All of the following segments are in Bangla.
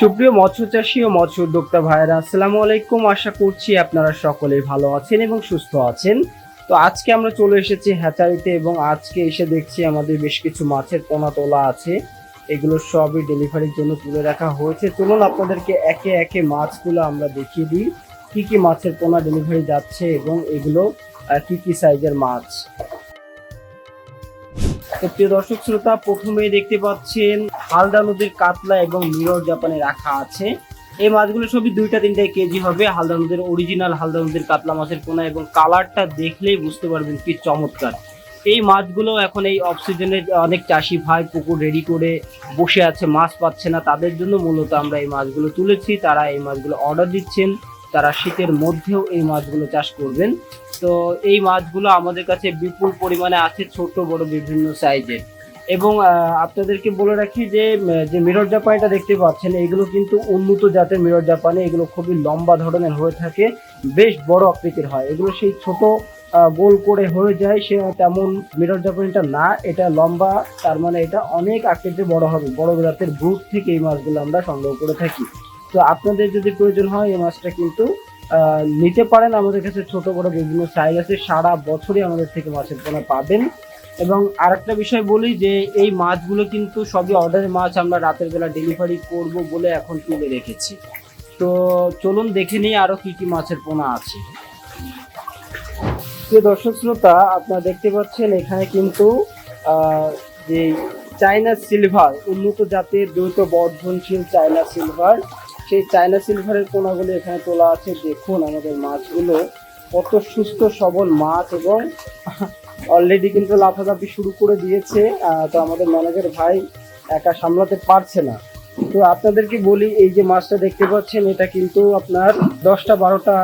সুপ্রিয় মৎস্য চাষী ও মৎস্য উদ্যোক্তা ভাইয়েরা, আসসালামু আলাইকুম। আশা করছি আপনারা সকলেই ভালো আছেন এবং সুস্থ আছেন। তো আজকে আমরা চলে এসেছি হ্যাচারিতে এবং আজকে এসে দেখছি আমাদের বেশ কিছু মাছের পোনা তোলা আছে। এগুলো সবই ডেলিভারির জন্য তুলে রাখা হয়েছে। চলুন আপনাদেরকে একে একে মাছগুলো আমরা দেখিয়ে দিই। কী কী মাছের পোনা ডেলিভারি যাচ্ছে এবং এগুলো কী কি সাইজের মাছ। প্রিয় দর্শক শ্রোতা, প্রথমেই দেখতে পাচ্ছেন হালদা নদীর কাতলা এবং মিরর জাপানে রাখা আছে। এই মাছগুলো সবই দুইটা তিনটা কেজি হবে। হালদা নদীর অরিজিনাল হালদা নদীর কাতলা মাছের পোনা এবং কালারটা দেখলেই বুঝতে পারবেন কি চমৎকার। এই মাছগুলো এখন এই অফ অনেক চাষি ভাই পুকুর রেডি করে বসে আছে, মাছ পাচ্ছে না। তাদের জন্য মূলত আমরা এই মাছগুলো তুলেছি। তারা এই মাছগুলো অর্ডার দিচ্ছেন। তারা শীতের মধ্যেও এই মাছগুলো চাষ করবেন। তো এই মাছগুলো আমাদের কাছে বিপুল পরিমাণে আছে, ছোট, বড়, বিভিন্ন সাইজের। এবং আপনাদেরকে বলে রাখি যে যে মিরর জাপানিটা দেখতে পাচ্ছেন, এগুলো কিন্তু উন্নত জাতের মিরর জাপানি। এগুলো খুবই লম্বা ধরনের হয়ে থাকে, বেশ বড় আকৃতির হয়। এগুলো সেই ছোট গোল করে হয়ে যায়, সে তেমন মিরর জাপানিটা না, এটা লম্বা, তার মানে এটা অনেক আকৃতিতে বড় হবে। বড় জাতের ব্রুট থেকে এই মাছগুলো আমরা সংগ্রহ করে থাকি। তো আপনাদের যদি প্রয়োজন হয়, এই মাছটা কিন্তু নিতে পারেন। আমাদের কাছে ছোট বড় বিভিন্ন সাইজ আছে। সারা বছরই আমাদের থেকে মাছের পোনা পাবেন। এবং আরেকটা বিষয় বলি যে, এই মাছগুলো কিন্তু সবই অর্ডারের মাছ। আমরা রাতের বেলা ডেলিভারি করব বলে এখন তুলে রেখেছি। তো চলুন দেখে নিই আরও কী কী মাছের পোনা আছে। প্রিয় দর্শক শ্রোতা, আপনারা দেখতে পাচ্ছেন এখানে কিন্তু যে চায়না সিলভার উন্নত জাতের দ্রুত বর্ধনশীল চায়না সিলভার সেই চায়না সিলভারের পোনাগুলো এখানে তোলা আছে। দেখুন আমাদের মাছগুলো। কত সুস্থ, সবল মাছ এবং অলরেডি কিন্তু লাফালাফি শুরু করে দিয়েছে। তো আমাদের ম্যানেজার ভাই একা সামলাতে পারছে না। তো আপনাদেরকে বলি, এই যে মাছটা দেখতে পাচ্ছেন, এটা কিন্তু আপনার দশটা, বারোটা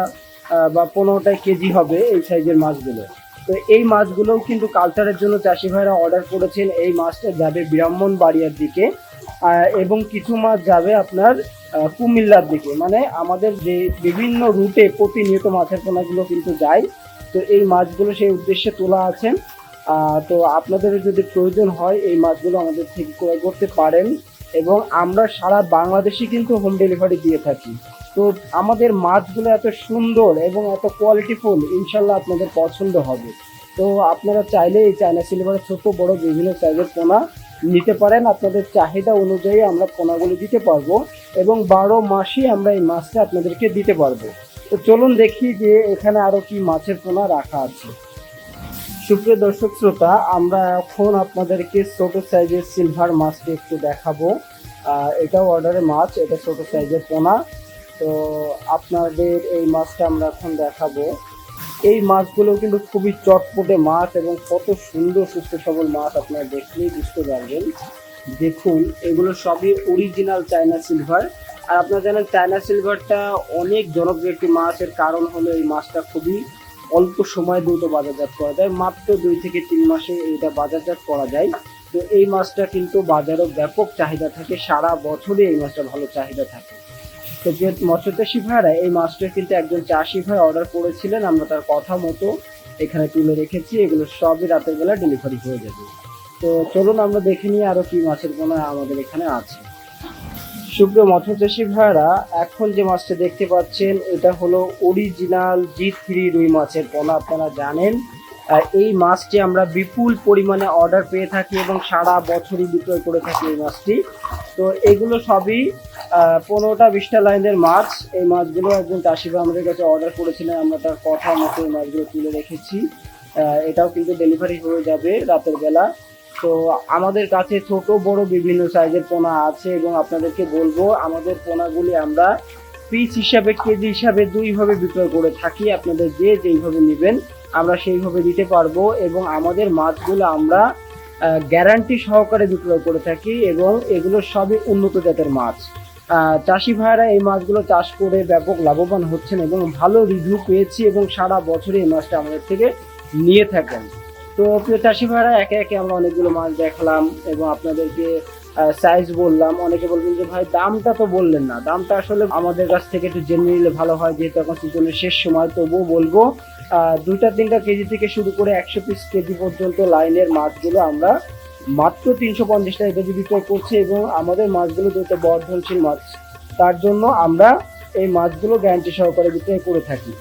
বা পনেরোটা কেজি হবে এই সাইজের মাছগুলো। তো এই মাছগুলোও কিন্তু কালচারের জন্য চাষি ভাইরা অর্ডার করেছেন। এই মাছটা যাবে ব্রাহ্মণ বাড়িয়ার দিকে। এবং কিছু মাছ যাবে আপনার কুমিল্লার দিকে। মানে আমাদের যে বিভিন্ন রুটে প্রতিনিয়ত মাছের পোনাগুলো কিন্তু যায়। তো এই মাছগুলো সেই উদ্দেশ্যে তোলা আছে। তো আপনাদের যদি প্রয়োজন হয়, এই মাছগুলো আমাদের থেকে ক্রয় করতে পারেন। এবং আমরা সারা বাংলাদেশে কিন্তু হোম ডেলিভারি দিয়ে থাকি। তো আমাদের মাছগুলো এত সুন্দর এবং এত কোয়ালিটিফুল ইনশাল্লাহ আপনাদের পছন্দ হবে। তো আপনারা চাইলে এই চায়না সিলভারের ছোট বড় বিভিন্ন সাইজের পোনা নিতে পারেন। আপনাদের চাহিদা অনুযায়ী আমরা পোনাগুলো দিতে পারব এবং বারো মাসই আমরা এই মাছটা আপনাদেরকে দিতে পারব। তো চলুন দেখি যে এখানে আরও কি মাছের পোনা রাখা আছে। সুপ্রিয় দর্শক শ্রোতা, আমরা এখন আপনাদেরকে ছোট সাইজের সিলভার মাছটি একটু দেখাবো। এটাও অর্ডারের মাছ, এটা ছোট সাইজের পোনা। তো আপনাদের এই মাছটা আমরা এখন দেখাবো। এই মাছগুলো কিন্তু খুবই চটপটে মাছ এবং কত সুন্দর, সুস্থ সবল মাছ আপনারা দেখলেই বুঝতে পারবেন। দেখুন, এগুলো সবই অরিজিনাল চায়না সিলভার আর আপনারা জানেন চায়না সিলভারটা অনেক জনপ্রিয় একটি মাছের কারণ হলো এই মাছটা খুবই অল্প সময় দ্রুত বাজারজাত করা যায়। মাত্র দুই থেকে তিন মাসে এটা বাজারজাত করা যায়। তো এই মাছটা কিন্তু বাজারে ব্যাপক চাহিদা থাকে। সারা বছরই এই মাছটা ভালো চাহিদা থাকে। তো যে মৎস্যচাষী ভাইরা এই মাছটা কিন্তু একজন চাষি ভাই অর্ডার করেছিলেন, আমরা তার কথা মতো এখানে তুলে রেখেছি, এগুলো সবই রাতের বেলা ডেলিভারি হয়ে যাবে। তো চলুন আমরা দেখে নিই আরও কী মাছের পোনা আমাদের এখানে আছে। সুপ্রিয় মৎস্যচাষী ভাইরা এখন যে মাছটা দেখতে পাচ্ছেন, এটা হলো অরিজিনাল জি থ্রি রুই মাছের পোনা, আপনারা জানেন। আর এই মাছটি আমরা বিপুল পরিমাণে অর্ডার পেয়ে থাকি এবং সারা বছরই বিক্রয় করে থাকি এই মাছটি। তো এগুলো সবই পনেরোটা বিশটা লাইনের মাছ। এই মাছগুলো একজন চাষি ভাই আমাদের কাছে অর্ডার করেছিলেন, আমরা তার কথা মতো এই মাছগুলো তুলে রেখেছি। এটাও কিন্তু ডেলিভারি হয়ে যাবে রাতের বেলা। তো আমাদের কাছে ছোট, বড় বিভিন্ন সাইজের পোনা আছে এবং আপনাদেরকে বলব, আমাদের পোনাগুলি আমরা পিস হিসাবে, কেজি হিসাবে দুইভাবে বিক্রয় করে থাকি। আপনাদের যে যেইভাবে নেবেন, আমরা সেইভাবে দিতে পারব এবং আমাদের মাছগুলো আমরা গ্যারান্টি সহকারে বিক্রয় করে থাকি এবং এগুলো সবই উন্নত জাতের মাছ। চাষি ভাইরা এই মাছগুলো চাষ করে ব্যাপক লাভবান হচ্ছেন এবং ভালো রিভিউ পেয়েছি এবং সারা বছরই এই মাছটা আমাদের থেকে নিয়ে থাকেন। তো প্রিয় চাষি ভাইরা একে একে আমরা অনেকগুলো মাছ দেখলাম এবং আপনাদেরকে সাইজ বললাম। অনেকে বলবেন যে, ভাই, দামটা তো বললেন না। দামটা আসলে আমাদের কাছ থেকে একটু জেনে নিলে ভালো হয়। যেহেতু এখন সিজনের শেষ সময়, তবুও বলব দুইটা তিনটা কেজি থেকে শুরু করে একশো পিস কেজি পর্যন্ত লাইনের মাছগুলো আমরা মাত্র তিনশো পঞ্চাশ টাকা কেজি বিক্রয় করছি এবং আমাদের মাছগুলো যেহেতু বর্ধনশীল মাছ, তার জন্য আমরা এই মাছগুলো গ্যারান্টি সহকারে বিক্রয় করে থাকি।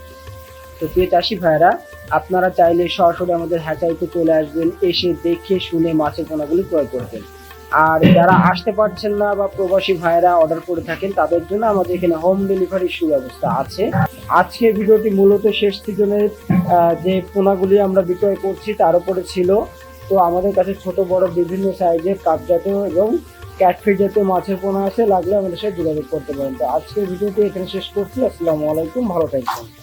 তো প্রিয় চাষি ভাইরা আপনারা চাইলে সরাসরি আমাদের হ্যাচারিতে চলে আসবেন, এসে দেখে শুনে মাছের পোনাগুলি ক্রয় করবেন আর যারা আসতে পারছেন না বা প্রবাসী ভাইরা অর্ডার করে থাকেন, তাদের জন্য আমাদের এখানে হোম ডেলিভারির সুব্যবস্থা আছে। আজকে ভিডিওটি মূলত শেষ সিজনের যে পোনাগুলি আমরা বিক্রয় করছি, তার উপরে ছিল তো আমাদের কাছে ছোট, বড় বিভিন্ন সাইজের কাপ জাতীয় এবং ক্যাটফিট জাতীয় মাছের পোনা আছে, লাগলে আমাদের সাথে যোগাযোগ করতে পারেন। তো আজকের ভিডিওটি এখানে শেষ করছি। আসসালামু আলাইকুম, ভালো থাকবেন।